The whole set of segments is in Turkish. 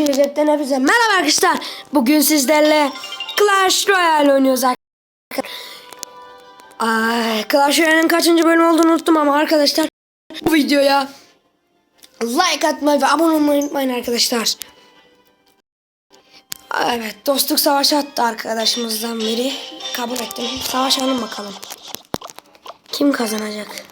Oyuncu Recep'ten hepinize merhaba arkadaşlar. Bugün sizlerle Clash Royale oynuyoruz arkadaşlar. Ay, Clash Royale'in kaçıncı bölüm olduğunu unuttum ama arkadaşlar bu videoya like atmayı ve abone olmayı unutmayın arkadaşlar. Evet dostluk savaşı attı arkadaşımızdan biri. Kabul ettim. Savaşalım bakalım. Kim kazanacak?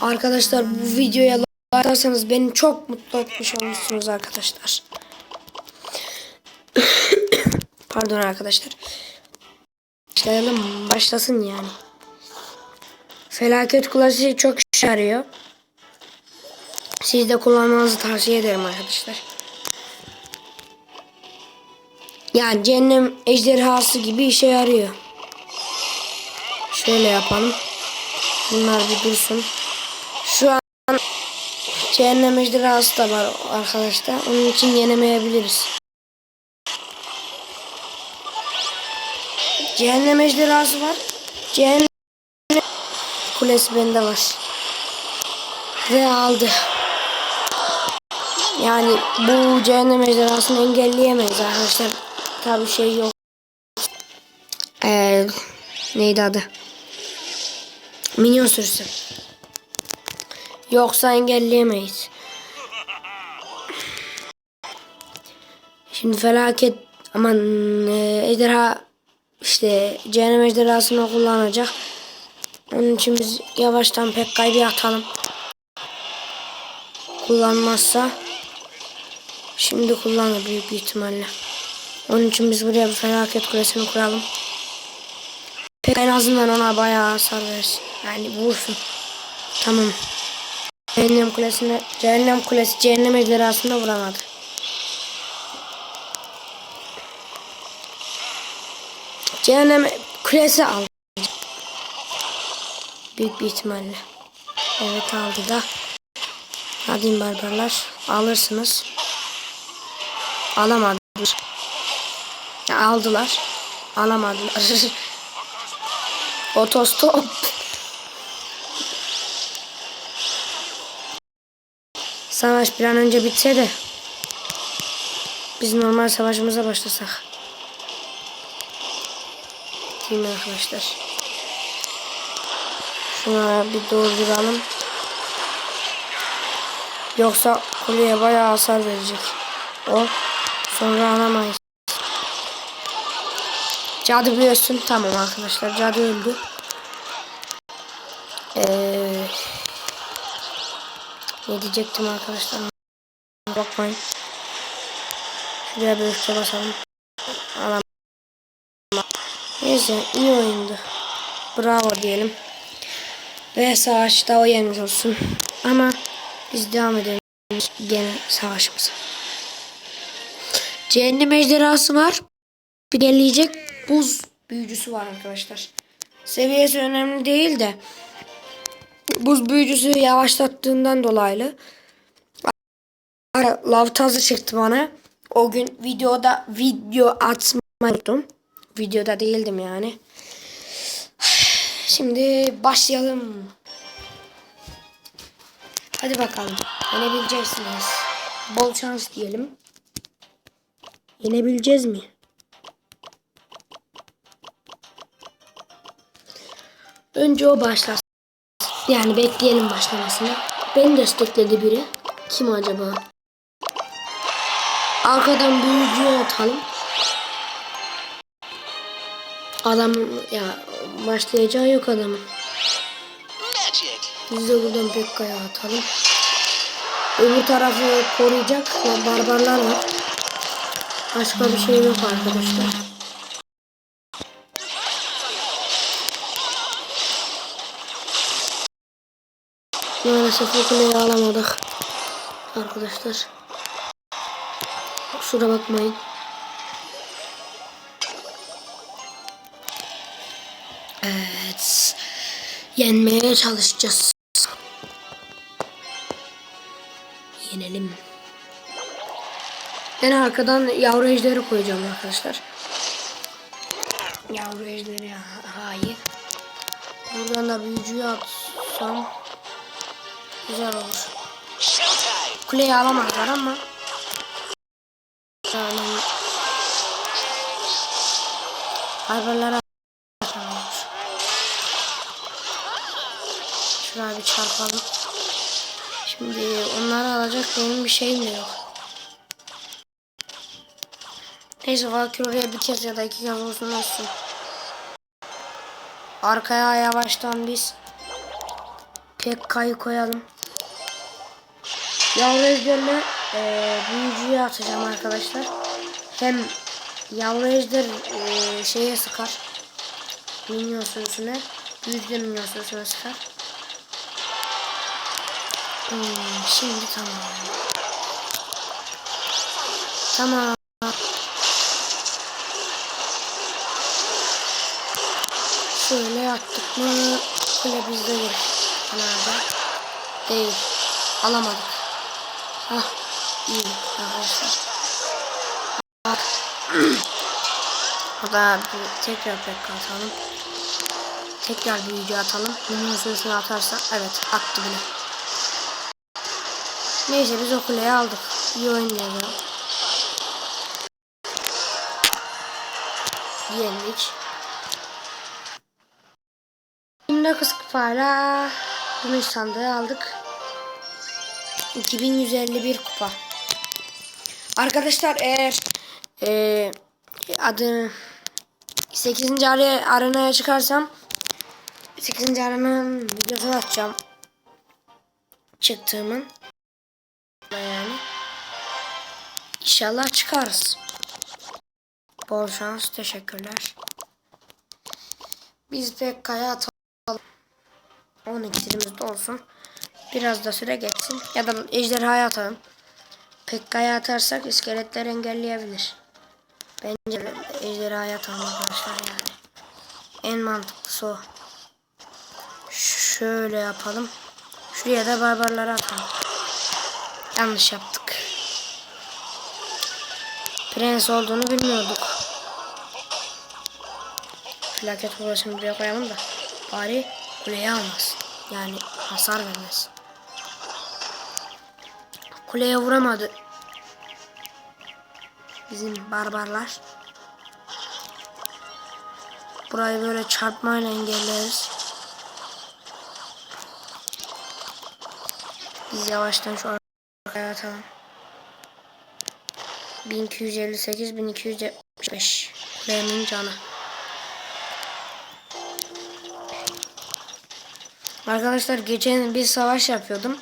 Arkadaşlar bu videoya atarsanız beni çok mutlu etmiş olmuşsunuz arkadaşlar. Pardon arkadaşlar. Başlayalım. Başlasın yani. Felaket klasiği çok işe yarıyor. Siz de kullanmanızı tavsiye ederim arkadaşlar. Yani cehennem ejderhası gibi işe yarıyor. Şöyle yapalım. Bunlar bir dursun. Cehennem ejderhası da var arkadaşlar. Onun için yenemeyebiliriz. Cehennem ejderhası var. Cehennem kulesi bende var. Ve aldı. Yani bu cehennem ejderhasını engelleyemeyiz arkadaşlar. Tabi şey yok. Ee, neydi adı? Minyon sürüsü. Yoksa engelleyemeyiz. Şimdi felaket aman e, ejderha işte cehennem ejderhasını kullanacak. Onun için biz yavaştan pek kaybı atalım. Kullanmazsa şimdi kullanır büyük bir ihtimalle. Onun için biz buraya bir felaket kulesini kuralım. Pek en azından ona bayağı hasar versin. Yani vursun. Tamam. Cehennem kulesine, cehennem kulesi cehennem ejderhasına vuramadı. Cehennem kulesi aldı. Büyük bir ihtimalle. Evet aldı da. Hadi barbarlar. Alırsınız. Alamadılar. Aldılar. Alamadılar. Otostop. Savaş bir an önce bitse de biz normal savaşımıza başlasak. Değil mi arkadaşlar? Şuna bir dolduralım. Yoksa kuleye bayağı hasar verecek. O sonra alamayız. Cadı büyüsün. Tamam arkadaşlar cadı öldü. Eee ne diyecektim arkadaşlar? Bakmayın. Şuraya bir üstte basalım. Alam. Neyse iyi oyundu. Bravo diyelim. Ve savaşta o yenmiş olsun. Ama biz devam edelim gene savaşımıza. Cehennem ejderhası var. Bir geleyecek buz büyücüsü var arkadaşlar. Seviyesi önemli değil de buz büyücüsü yavaşlattığından dolayı lav tazı çıktı bana. O gün videoda video atmadım. Videoda değildim yani. Şimdi başlayalım. Hadi bakalım. Yenebileceksiniz. Bol şans diyelim. Yenebileceğiz mi? Önce o başlasın. Yani bekleyelim başlamasını. Beni destekledi biri. Kim acaba? Arkadan büyücüye atalım. Adam ya başlayacağı yok adamın. Biz de buradan Pekka'ya atalım. Öbür tarafı koruyacak barbarlar var. Başka bir şey yok arkadaşlar. Maalesef o kuleyi alamadık. Arkadaşlar. Kusura bakmayın. Evet. Yenmeye çalışacağız. Yenelim. Ben arkadan yavru ejderi koyacağım arkadaşlar. Yavru ejderi hayır. Buradan da büyücüyü atsam güzel olur. kuleyi alamazlar ama yani atamıyoruz. Şuraya bir çarpalım. Şimdi onları alacak benim bir şeyim de yok. Neyse Valkyrie oraya bir kez ya da iki kez olsun olsun. Arkaya yavaştan biz Pekka'yı koyalım. Yavru ejderle e, büyücüyü atacağım arkadaşlar. Hem yavru ejder e, şeye sıkar. Minyon sürüsüne. Büyücü minyon sürüsüne sıkar. Hmm, şimdi tamam. Tamam. Şöyle yaptık mı kule bizde gelir. Nerede? Değil. Alamadık. Hah. iyi arkadaşlar. Ah. O da bir tekrar pek atalım. Tekrar büyücü atalım. Minyon sürüsünü atarsa evet attı bile. Neyse biz o kuleyi aldık. İyi oynayalım. Yendik. 29 kupayla gümüş sandığı aldık. 2151 kupa. Arkadaşlar eğer e, adı 8. are- arenaya çıkarsam 8. arenanın videosunu atacağım. Çıktığımın. Yani. İnşallah çıkarız. Bol şans. Teşekkürler. Biz Pekka'ya atalım. 10 iksirimiz de olsun. Biraz da süre geçsin. Ya da ejderhaya atalım. Pekka'ya atarsak iskeletler engelleyebilir. Bence de ejderhaya atalım arkadaşlar yani. En mantıklısı o. Şöyle yapalım. Şuraya da barbarları atalım. Yanlış yaptık. Prens olduğunu bilmiyorduk. Felaket kulesini buraya koyalım da bari kuleye almaz. Yani hasar vermez. Kuleye vuramadı. Bizim barbarlar. Burayı böyle çarpmayla engelleriz. Biz yavaştan şu arkaya atalım. 1258 1275 kulemin canı. Arkadaşlar geçen bir savaş yapıyordum.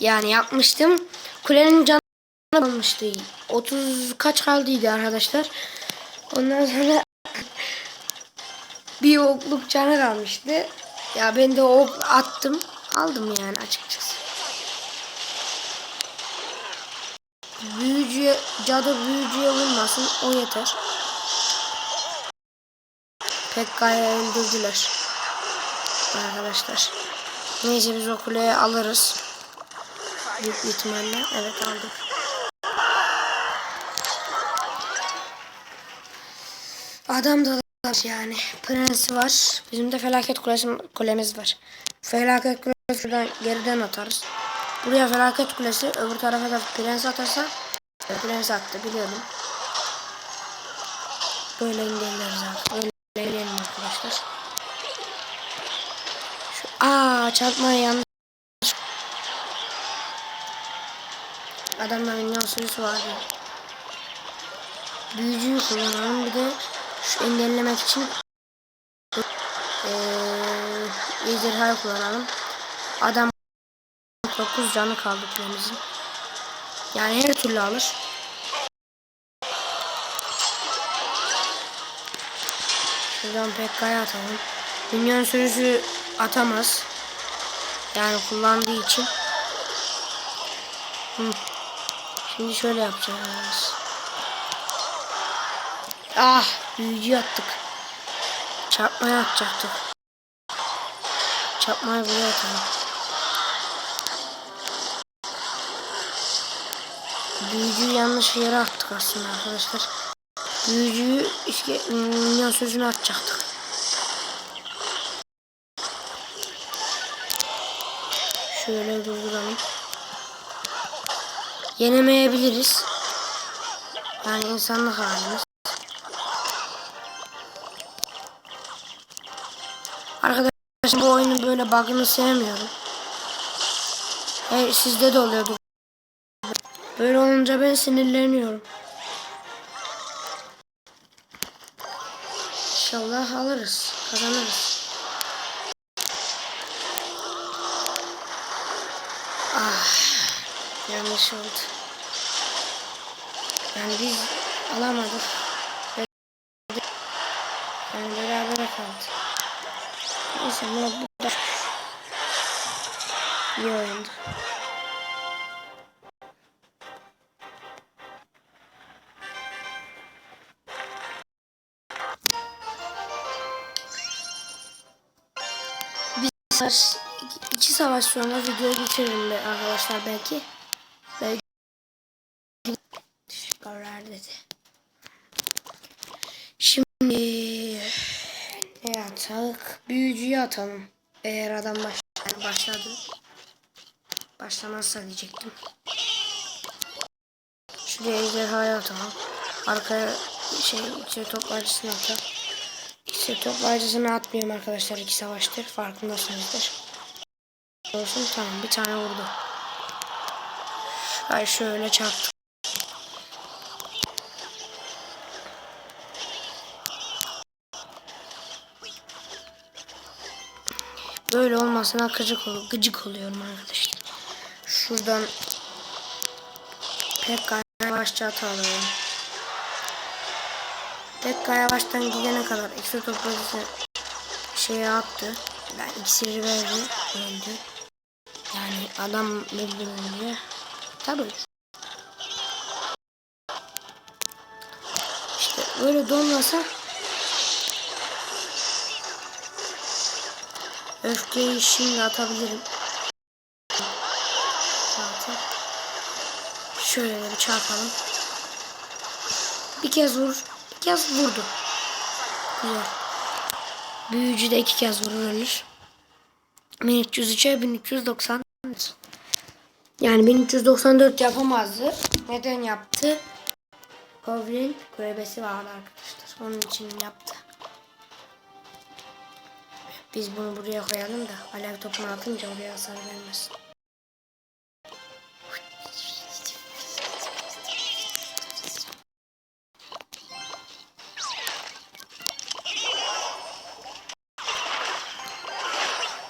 Yani yapmıştım. Kulenin canı almıştı. 30 kaç kaldıydı arkadaşlar. Ondan sonra bir okluk canı kalmıştı. Ya ben de ok attım. Aldım yani açıkçası. Büyücüye, cadı büyücüye vurmasın. O yeter. Pekka'yı öldürdüler. Arkadaşlar. Neyse biz o kuleyi alırız. Büyük ihtimalle. Evet aldık. Adam da var yani. Prens var. Bizim de felaket kulesi, kulemiz var. Felaket kulesi şuradan geriden atarız. Buraya felaket kulesi öbür tarafa da prens atarsa prens attı biliyordum. Böyle engelleriz artık. Böyle engelleyelim arkadaşlar. Şu, aa çarpmaya yanlış. Adamda minyon sürüsü vardı. Büyücüyü kullanalım bir de şu engellemek için ejderhayı kullanalım. Adam 9 canı kaldı kulemizin. Yani her türlü alır. Şuradan Pekka'ya atalım. Minyon sürüsü atamaz. Yani kullandığı için. Hı. Şimdi şöyle yapacağız. Ah büyücü attık. Çarpmaya atacaktık. Çarpmayı buraya atalım. Büyücüyü yanlış yere attık aslında arkadaşlar. Büyücüyü işte minyon sözünü atacaktık. Şöyle durduralım. Yenemeyebiliriz. Yani insanlık halimiz. Arkadaşlar bu oyunu böyle bug'ını sevmiyorum. Evet, sizde de oluyordu. Böyle olunca ben sinirleniyorum. İnşallah alırız. Kazanırız. Ah. Yanlış oldu. Yani biz alamadık. Yani beraber kaldı. Neyse bu da iyi oyundu. Bir savaş, iki, savaş sonra videoyu bitiririm arkadaşlar. Belki teşekkürler dedi. Şimdi ne atalım? Büyücüyü atalım. Eğer adam baş, başladı. Başlamazsa diyecektim. Şuraya ejderhayı atalım. Arkaya şey iksir toplayıcısını atalım. İksir toplayıcısını atmıyorum arkadaşlar iki savaştır. Farkındasınızdır. Olsun tamam bir tane vurdu. Ay şöyle çarptı. Olmasına gıcık, ol gıcık oluyorum arkadaşlar. Şuradan Pekka yavaşça atalım. Pekka yavaştan gidene kadar iksir toplayıcısı şeye attı. Ben iksiri verdi. Öldü. Yani adam öldürünce tabii. İşte böyle donmasa öfkeyi şimdi atabilirim. Şöyle bir çarpalım. Bir kez vur. Bir kez vurdu. Güzel. Büyücü de iki kez vurur ölür. 1303'e 1390. Yani 1394 yapamazdı. Neden yaptı? Goblin kulübesi vardı arkadaşlar. Onun için yaptı. Biz bunu buraya koyalım da alev topunu atınca oraya hasar vermesin.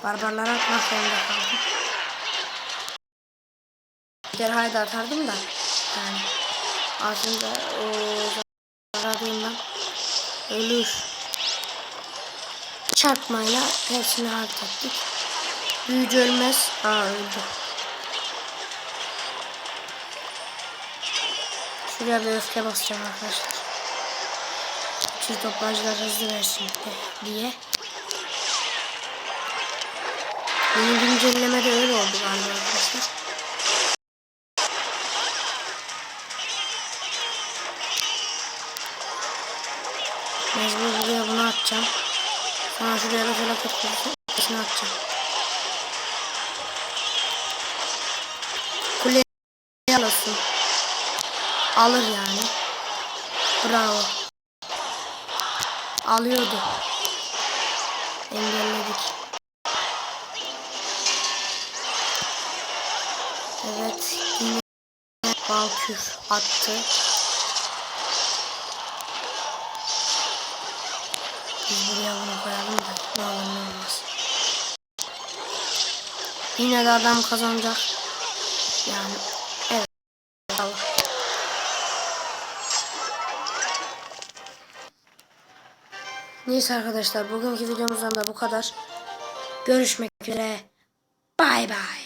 Barbarlara atmak zorunda kaldım. Ejderhayı da atardım da. Yani aslında o zararından ölür. Çarpmayla hepsini hallettik. Büyücü ölmez. Aa öldü. Şuraya bir öfke basacağım arkadaşlar. Şu toplayıcılar hızlı versin diye. Yeni güncellemede öyle oldu galiba arkadaşlar. Mecbur buraya bunu atacağım. Sonra şuraya da felaket kutusunu atacağım. Kuleye alasın. Alır yani. Bravo. Alıyordu. Engelledik. Evet. Yine Valkür attı. Biz buraya bunu koyalım da ne olur ne olmaz. Yine de adam kazanacak. Yani evet. Neyse arkadaşlar bugünkü videomuzdan da bu kadar. Görüşmek üzere. Bay bay.